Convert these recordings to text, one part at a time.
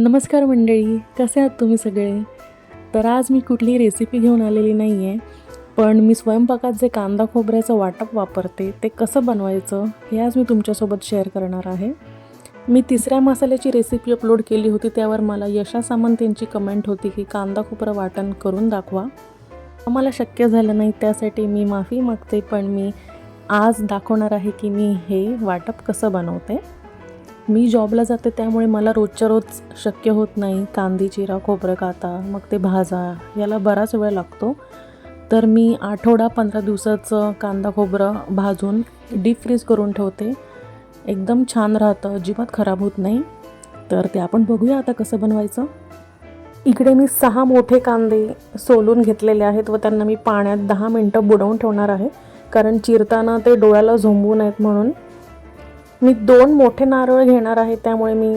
नमस्कार मंडळी कसे आहात तुम्ही सगळे? तर आज मी कुठलीही रेसिपी घेऊन आलेली नाही आहे पण मी स्वयंपाकात जे कांदा खोबऱ्याचं वाटप वापरते ते कसं बनवायचं हे आज मी तुमच्यासोबत शेअर करणार आहे. मी तिसऱ्या मसाल्याची रेसिपी अपलोड केली होती त्यावर मला यशा सामंत यांची कमेंट होती की कांदा खोबरं वाटण करून दाखवा. मला शक्य झालं नाही त्यासाठी मी माफी मागते पण मी आज दाखवणार आहे की मी हे वाटप कसं बनवते. मी जॉबला जाते त्यामुळे मला रोजच्या रोज शक्य होत नाही. कांदी चिरा खोबरं काता मग ते भाजा याला बराच वेळ लागतो. तर मी आठवडा पंधरा दिवसाचं कांदा खोबरं भाजून डीप फ्रीज करून ठेवते. एकदम छान राहतं अजिबात खराब होत नाही. तर ते आपण बघूया आता कसं बनवायचं. इकडे मी सहा मोठे कांदे सोलून घेतलेले आहेत व त्यांना मी पाण्यात दहा मिनटं बुडवून ठेवणार आहे. कारण चिरताना ते डोळ्याला झोंबू नयेत म्हणून. मी दोन मोठे नारळ घेणार आहे त्यामुळे मी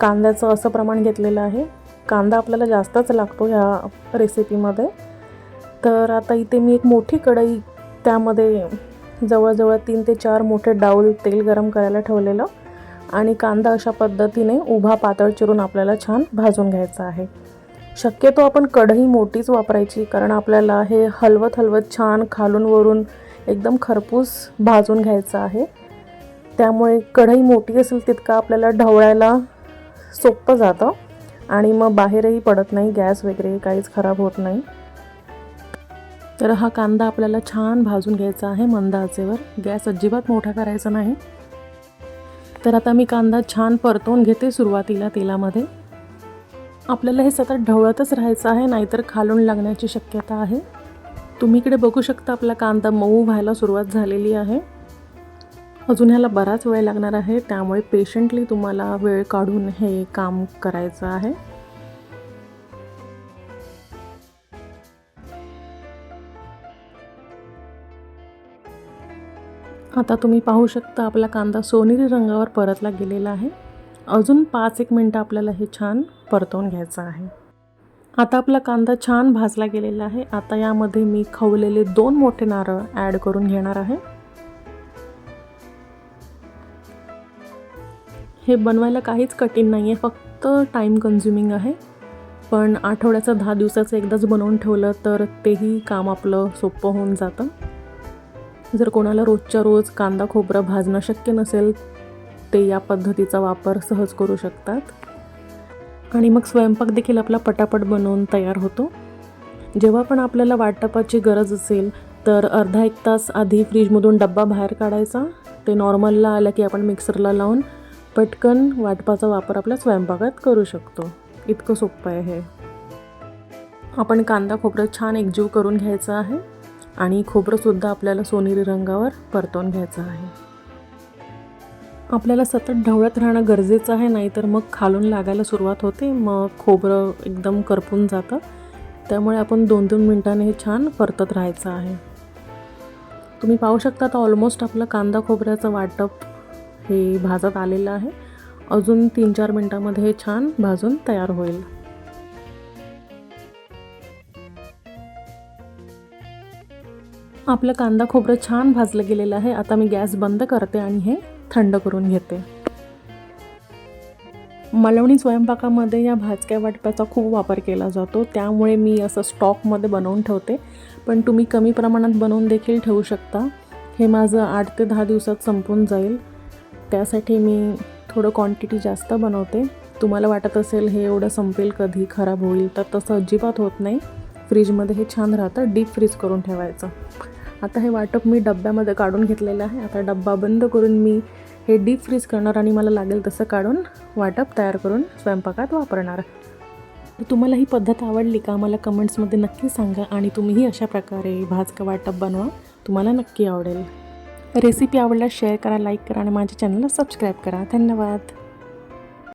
कांद्याचं असं प्रमाण घेतलेलं आहे. कांदा आपल्याला जास्तच लागतो ह्या रेसिपीमध्ये तर आता इथे मी एक मोठी कढई त्यामध्ये जवळजवळ तीन ते चार मोठे डाऊल तेल गरम करायला ठेवलेलं आणि कांदा अशा पद्धतीने उभा पातळ चिरून आपल्याला छान भाजून घ्यायचा आहे. शक्यतो आपण कढई मोठीच वापरायची कारण आपल्याला हे हलवत हलवत छान खालून वरून एकदम खरपूस भाजून घ्यायचं आहे. त्यामुळे कढई मोठी असेल तितका आपल्याला ढवळायला सोपं जातं. आणि मग बाहेरही पडत नाही गॅस वगैरे काहीच खराब होत नाही. तर हा कांदा आपल्याला छान भाजून घ्यायचा आहे मंद आचेवर गॅस अजिबात मोठा करायचा नाही. तर आता मी कांदा छान परतवून घेते सुरुवातीला तेलामध्ये. आपल्याला हे सतत ढवळतच राहायचं आहे नाहीतर खालून लागण्याची शक्यता आहे. तुम्ही इकडे बघू शकता आपला कांदा मऊ व्हायला सुरुवात झालेली आहे. अजून ह्याला बराच वेळ लागणार आहे त्यामुळे पेशंटली तुम्हाला वेळ काढून हे काम करायचं आहे. आता तुम्ही पाहू शकता आपला कांदा सोनेरी रंगावर परतला गेलेला आहे. अजून पाच एक मिनटं आपल्याला हे छान परतवून घ्यायचं आहे. आता आपला कांदा छान भाजला गेलेला आहे. आता यामध्ये मी खवलेले दोन मोठे नारळ ॲड करून घेणार आहे. हे बनवायला काहीच कठीण नाही आहे फक्त टाईम कन्झ्युमिंग आहे. पण आठवड्याचं दहा दिवसाचं एकदाच बनवून ठेवलं तर तेही काम आपलं सोपं होऊन जातं. जर कोणाला रोजच्या रोज कांदा खोबरं भाजणं शक्य नसेल ते या पद्धतीचा वापर सहज करू शकतात. आणि मग स्वयंपाक देखील आपला पटापट बनवून तयार होतो. जेव्हा पण आपल्याला वाटपाची गरज असेल तर अर्धा एक तास आधी फ्रीजमधून डब्बा बाहेर काढायचा. ते नॉर्मलला आलं की आपण मिक्सरला लावून पटकन वाटपाचा वापर आपल्या स्वयंपाकात करू शकतो. इतकं सोपं आहे हे. आपण कांदा खोबरं छान एकजीव करून घ्यायचं आहे आणि खोबरंसुद्धा आपल्याला सोनेरी रंगावर परतवून घ्यायचं आहे. आपल्याला सतत ढवळत राहणं गरजेचं आहे नाहीतर मग खालून लागायला सुरुवात होते मग खोबरं एकदम करपून जातं. त्यामुळे आपण दोन दोन मिनटाने हे छान परतत राहायचं आहे. तुम्ही पाहू शकता आता ऑलमोस्ट आपलं कांदा खोबऱ्याचं वाटप हे भाजत आलेलं आहे. अजून तीन चार मिनटामध्ये हे छान भाजून तयार होईल. आपलं कांदा खोबरं छान भाजलं गेलेलं आहे. आता मी गॅस बंद करते आणि हे थंड करून घेते. मलवणी स्वयंपाकामध्ये या भाजक्या वाटप्याचा खूप वापर केला जातो. त्यामुळे मी असं स्टॉकमध्ये बनवून ठेवते. पण तुम्ही कमी प्रमाणात बनवून देखील ठेवू शकता. हे माझं आठ ते दहा दिवसात संपून जाईल. त्यासाठी मी थोडं क्वांटिटी जास्त बनवते. तुम्हाला वाटत असेल हे एवढं संपेल कधी खराब होईल तर तसं अजिबात होत नाही. फ्रीजमध्ये हे छान राहतं डीप फ्रीज करून ठेवायचं. आता हे वाटप मी डब्यामध्ये काढून घेतलेलं आहे. आता डब्बा बंद करून मी हे डीप फ्रीज करणार आणि मला लागेल तसं काढून वाटप तयार करून स्वयंपाकात वापरणार. तुम्हाला ही पद्धत आवडली का मला कमेंट्समध्ये नक्की सांगा आणि तुम्हीही अशा प्रकारे भाजका वाटप बनवा. तुम्हाला नक्की आवडेल. रेसिपी आवडल्यास शेअर करा लाईक करा आणि माझ्या चॅनलला सबस्क्राईब करा. धन्यवाद.